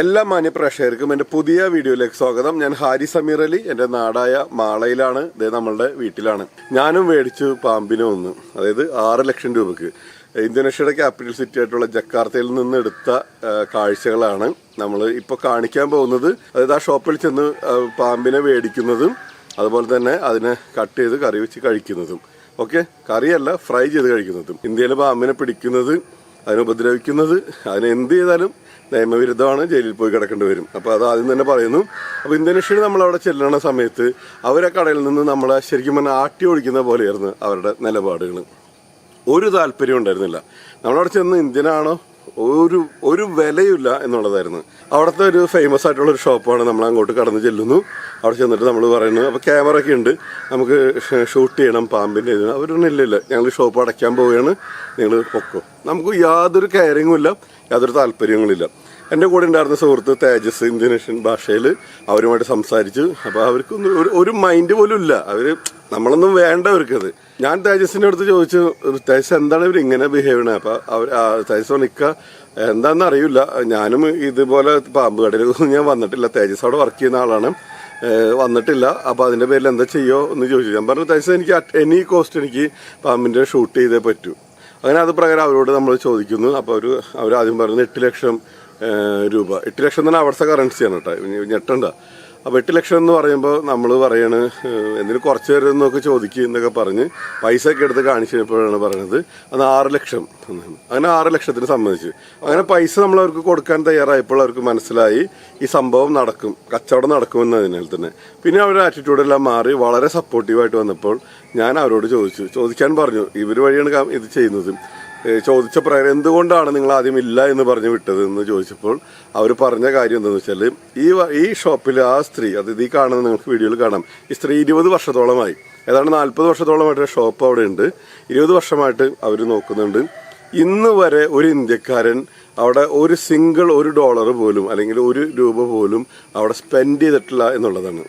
എല്ലാ മാന്യ പ്രേക്ഷകർക്കും എന്റെ പുതിയ വീഡിയോയിലേക്ക് സ്വാഗതം. ഞാൻ ഹാരി സമീർ അലി എന്റെ നാടായ മാളയിലാണ്. ഇത് നമ്മളുടെ വീട്ടിലാണ്. ഞാനും മേടിച്ചു പാമ്പിനെ ഒന്ന്. അതായത് ആറ് ലക്ഷം രൂപക്ക്. ഇന്തോനേഷ്യയുടെ ക്യാപിറ്റൽ സിറ്റി ആയിട്ടുള്ള ജക്കാർത്തയിൽ നിന്ന് എടുത്ത കാഴ്ചകളാണ് നമ്മൾ ഇപ്പോൾ കാണിക്കാൻ പോകുന്നത്. അതായത് ആ ഷോപ്പിൽ ചെന്ന് പാമ്പിനെ മേടിക്കുന്നതും അതുപോലെ തന്നെ അതിനെ കട്ട് ചെയ്ത് കറി വെച്ച് കഴിക്കുന്നതും. ഓക്കെ? കറിയല്ല ഫ്രൈ ചെയ്ത് കഴിക്കുന്നതും. ഇന്ത്യയിൽ പാമ്പിനെ പിടിക്കുന്നത് അതിനെ ഉപദ്രവിക്കുന്നത്. അതിനെ എന്ത് ചെയ്താലും നിയമവിരുദ്ധമാണ് ജയിലിൽ പോയി കിടക്കേണ്ടി വരും. അപ്പോൾ അത് ആദ്യം തന്നെ പറയുന്നു. അപ്പോൾ ഇന്തോനേഷ്യയിൽ നമ്മൾ അവിടെ ചെല്ലണ സമയത്ത് അവരെ കടയിൽ നിന്ന് നമ്മളെ ശരിക്കും പറഞ്ഞാൽ ആട്ടി ഓടിക്കുന്ന പോലെയായിരുന്നു അവരുടെ നിലപാടുകൾ ഒരു താല്പര്യം ഉണ്ടായിരുന്നില്ല. നമ്മളവിടെ ചെന്ന് ഇന്ത്യനാണോ ഒരു ഒരു വിലയില്ല എന്നുള്ളതായിരുന്നു. അവിടുത്തെ ഒരു ഫേമസ് ആയിട്ടുള്ള ഒരു ഷോപ്പാണ് നമ്മൾ അങ്ങോട്ട് കടന്ന് ചെല്ലുന്നു. അവിടെ ചെന്നിട്ട് നമ്മൾ പറയുന്നു അപ്പോൾ ക്യാമറ ഒക്കെ ഉണ്ട്. നമുക്ക് ഷൂട്ട് ചെയ്യണം പാമ്പിന്റെ ഇതിന് അവരൊന്നും ഇല്ല ഇല്ല. ഞങ്ങൾ ഷോപ്പ് അടയ്ക്കാൻ പോവുകയാണ്. നിങ്ങൾ പൊക്കോ. നമുക്ക് യാതൊരു കെയറിങ്ങും ഇല്ല. യാതൊരു താല്പര്യങ്ങളില്ല എന്റെ കൂടെ ഉണ്ടായിരുന്ന സുഹൃത്ത് തേജസ് ഇന്ത്യനേഷ്യൻ ഭാഷയിൽ അവരുമായിട്ട് സംസാരിച്ചു. അപ്പോൾ അവർക്കൊന്നും ഒരു ഒരു മൈൻഡ് പോലും ഇല്ല. അവർ നമ്മളൊന്നും വേണ്ട അവർക്കത് ഞാൻ തേജസിന്റെ അടുത്ത് ചോദിച്ചു തേജസ് എന്താണ് ഇവർ ഇങ്ങനെ ബിഹേവ് ചെയ്യണത് അപ്പോൾ അവർ തേജസ് നിൽക്കുക എന്താണെന്ന് അറിയില്ല. ഞാനും ഇതുപോലെ പാമ്പ് കടയിലൊന്നും ഞാൻ വന്നിട്ടില്ല. തേജസ് അവിടെ വർക്ക് ചെയ്യുന്ന ആളാണ്. വന്നിട്ടില്ല. അപ്പോൾ അതിന്റെ പേരിൽ എന്താ ചെയ്യുമോ എന്ന് ചോദിച്ചു. ഞാൻ പറഞ്ഞു തേജസ് എനിക്ക് എനി കോസ്റ്റ് എനിക്ക് പാമ്പിന്റെ ഷൂട്ട് ചെയ്തേ പറ്റൂ. അങ്ങനെ അത് പ്രകാരം അവരോട് നമ്മൾ ചോദിക്കുന്നു. അപ്പോൾ അവർ അവർ ആദ്യം പറയുന്നത് എട്ട് ലക്ഷം രൂപ. എട്ട് ലക്ഷം തന്നെ അവിടുത്തെ കറൻസിയാണ് കേട്ടോ. ഞെട്ടണ്ട. അപ്പോൾ എട്ട് ലക്ഷം എന്ന് പറയുമ്പോൾ നമ്മൾ പറയാണ് എന്തിന് കുറച്ച് പേര് ചോദിക്കുക എന്നൊക്കെ പറഞ്ഞ് പൈസ ഒക്കെ എടുത്ത് കാണിച്ചു കഴിഞ്ഞപ്പോഴാണ് പറയുന്നത് അത് ആറ് ലക്ഷം. അങ്ങനെ ആറ് ലക്ഷത്തിന് സംബന്ധിച്ച് അങ്ങനെ പൈസ നമ്മൾ അവർക്ക് കൊടുക്കാൻ തയ്യാറായപ്പോൾ അവർക്ക് മനസ്സിലായി ഈ സംഭവം നടക്കും കച്ചവടം നടക്കുമെന്നതിനാൽ തന്നെ. പിന്നെ അവരുടെ ആറ്റിറ്റ്യൂഡെല്ലാം മാറി വളരെ സപ്പോർട്ടീവായിട്ട് വന്നപ്പോൾ ഞാൻ അവരോട് ചോദിച്ചു. ചോദിക്കാൻ പറഞ്ഞു ഇവർ വഴിയാണ് ഇത് ചെയ്യുന്നത്. ചോദിച്ച പ്രകാരം എന്തുകൊണ്ടാണ് നിങ്ങൾ ആദ്യം ഇല്ല എന്ന് പറഞ്ഞു വിട്ടത് എന്ന് ചോദിച്ചപ്പോൾ അവർ പറഞ്ഞ കാര്യം എന്താണെന്ന് വെച്ചാൽ ഈ ഈ ഷോപ്പിൽ ആ സ്ത്രീ അത് ഈ കാണുന്ന നിങ്ങൾക്ക് വീഡിയോയിൽ കാണാം ഈ സ്ത്രീ ഇരുപത് വർഷത്തോളമായി. ഏതാണ്ട് നാൽപ്പത് വർഷത്തോളമായിട്ട് ഷോപ്പ് അവിടെ ഉണ്ട്. ഇരുപത് വർഷമായിട്ട് അവർ നോക്കുന്നുണ്ട്. ഇന്ന് വരെ ഒരു ഇന്ത്യക്കാരൻ അവിടെ ഒരു സിംഗിൾ ഒരു ഡോളർ പോലും അല്ലെങ്കിൽ ഒരു രൂപ പോലും അവിടെ സ്പെൻഡ് ചെയ്തിട്ടില്ല എന്നുള്ളതാണ്.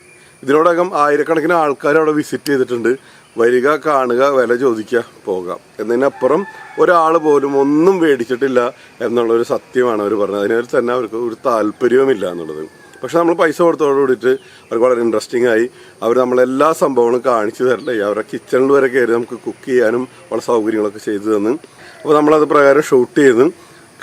ഇതിനോടകം ആയിരക്കണക്കിന് ആൾക്കാർ അവിടെ വിസിറ്റ് ചെയ്തിട്ടുണ്ട്. വരിക കാണുക വില ചോദിക്കുക പോകാം. എന്നതിനപ്പുറം ഒരാൾ പോലും ഒന്നും മേടിച്ചിട്ടില്ല എന്നുള്ളൊരു സത്യമാണ് അവർ പറഞ്ഞത്. അതിനൊരു തന്നെ അവർക്ക് ഒരു താല്പര്യവുമില്ല എന്നുള്ളത്. പക്ഷെ നമ്മൾ പൈസ കൊടുത്തോട് കൂടിയിട്ട് അവർക്ക് വളരെ ഇൻട്രസ്റ്റിംഗ് ആയി അവർ നമ്മളെല്ലാ സംഭവങ്ങളും കാണിച്ചു തരില്ലേ അവരുടെ കിച്ചണിൽ വരെ കയറി നമുക്ക് കുക്ക് ചെയ്യാനും വളരെ സൗകര്യങ്ങളൊക്കെ ചെയ്തു തന്നു. അപ്പോൾ നമ്മളത് പ്രകാരം ഷൂട്ട് ചെയ്തു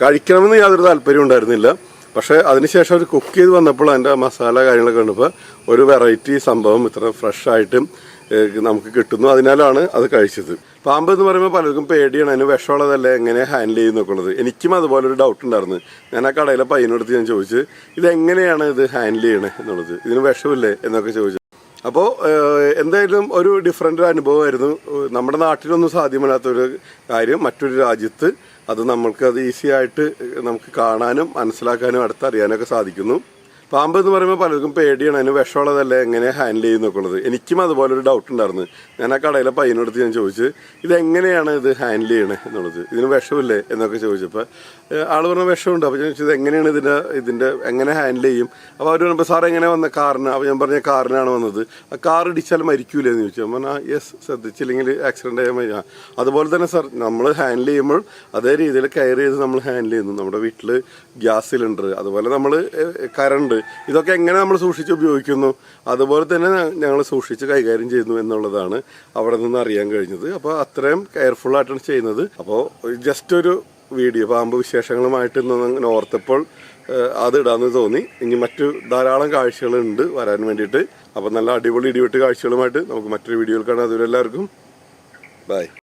കഴിക്കണമെന്ന് യാതൊരു താല്പര്യം ഉണ്ടായിരുന്നില്ല. പക്ഷേ അതിനുശേഷം അവർ കുക്ക് ചെയ്ത് വന്നപ്പോൾ അതിന്റെ മസാല കാര്യങ്ങളൊക്കെ കണ്ടപ്പോൾ ഒരു വെറൈറ്റി സംഭവം ഇത്ര ഫ്രഷ് ആയിട്ടും നമുക്ക് കിട്ടുന്നു. അതിനാലാണ് അത് കഴിച്ചത്. പാമ്പ് എന്ന് പറയുമ്പോൾ പലർക്കും പേടിയാണ്. അതിന് വിഷമുള്ളതല്ലേ? എങ്ങനെ ഹാൻഡിൽ ചെയ്യുന്നൊക്കെ ഉള്ളത് എനിക്കും അതുപോലെ ഒരു ഡൗട്ട് ഉണ്ടായിരുന്നു. ഞാൻ ആ കടയിലെ പയ്യനടുത്ത് ഞാൻ ചോദിച്ചു ഇതെങ്ങനെയാണ് ഇത് ഹാൻഡിൽ ചെയ്യണേ? എന്നുള്ളത്. ഇതിന് വിഷമില്ലേ? എന്നൊക്കെ ചോദിച്ചു. അപ്പോൾ എന്തായാലും ഒരു ഡിഫറെന്റ് അനുഭവമായിരുന്നു. നമ്മുടെ നാട്ടിലൊന്നും സാധ്യമല്ലാത്തൊരു കാര്യം മറ്റൊരു രാജ്യത്ത് അത് നമ്മൾക്ക് അത് ഈസി ആയിട്ട് നമുക്ക് കാണാനും മനസ്സിലാക്കാനും അടുത്തറിയാനൊക്കെ സാധിക്കുന്നു. പാമ്പ് എന്ന് പറയുമ്പോൾ പലർക്കും പേടിയാണ്. അതിന് വിഷമുള്ളതല്ലേ? എങ്ങനെ ഹാൻഡിൽ ചെയ്യുന്നൊക്കെ നോക്കുന്നത് എനിക്കും അതുപോലെ ഒരു ഡൗട്ട് ഉണ്ടായിരുന്നു. ഞാൻ ആ കടയിലെ പയ്യനടുത്ത് ഞാൻ ചോദിച്ചു ഇതെങ്ങനെയാണ് ഇത് ഹാൻഡിൽ ചെയ്യണേ? എന്നുള്ളത്. ഇതിന് വിഷമില്ലേ? എന്നൊക്കെ ചോദിച്ചപ്പോൾ ആൾ പറഞ്ഞ വിഷമുണ്ട്. അപ്പോൾ ഞാൻ ചോദിച്ചു ഇത് എങ്ങനെയാണ് ഇതിന്റെ ഇതിന്റെ എങ്ങനെ ഹാൻഡിൽ ചെയ്യും? അപ്പോൾ അവർ പറഞ്ഞപ്പോൾ സാർ എങ്ങനെ വന്ന കാറിന്? അപ്പോൾ ഞാൻ പറഞ്ഞ കാറിനാണ് വന്നത്. ആ കാർ ഇടിച്ചാൽ മരിക്കൂലേ? എന്ന് ചോദിച്ചു. പറഞ്ഞാൽ യെസ് ശ്രദ്ധിച്ചില്ലെങ്കിൽ ആക്സിഡന്റ് ആയാൽ മതി. അതുപോലെ തന്നെ സാർ നമ്മൾ ഹാൻഡിൽ ചെയ്യുമ്പോൾ അതേ രീതിയിൽ കെയർ ചെയ്ത് നമ്മൾ ഹാൻഡിൽ ചെയ്യുന്നു. നമ്മുടെ വീട്ടിൽ ഗ്യാസ് സിലിണ്ടർ അതുപോലെ നമ്മൾ കറണ്ട് ഇതൊക്കെ എങ്ങനെ നമ്മൾ സൂക്ഷിച്ച് ഉപയോഗിക്കുന്നു? അതുപോലെ തന്നെ ഞങ്ങൾ സൂക്ഷിച്ച് കൈകാര്യം ചെയ്യുന്നു എന്നുള്ളതാണ് അവിടെ നിന്ന് അറിയാൻ കഴിഞ്ഞത്. അപ്പോൾ അത്രയും കെയർഫുൾ ആയിട്ടാണ് ചെയ്യുന്നത്. അപ്പോൾ ജസ്റ്റ് ഒരു വീഡിയോ പാമ്പ് വിശേഷങ്ങളുമായിട്ട് ഇന്ന് ഓർത്തപ്പോൾ അത് ഇടാന്ന് തോന്നി. ഇനി മറ്റു ധാരാളം കാഴ്ചകളുണ്ട് വരാൻ വേണ്ടിയിട്ട്. അപ്പോൾ നല്ല അടിപൊളി ഇടിവെട്ട് കാഴ്ചകളുമായിട്ട് നമുക്ക് മറ്റൊരു വീഡിയോയിൽ കാണാം. അതുവരെ എല്ലാവർക്കും ബൈ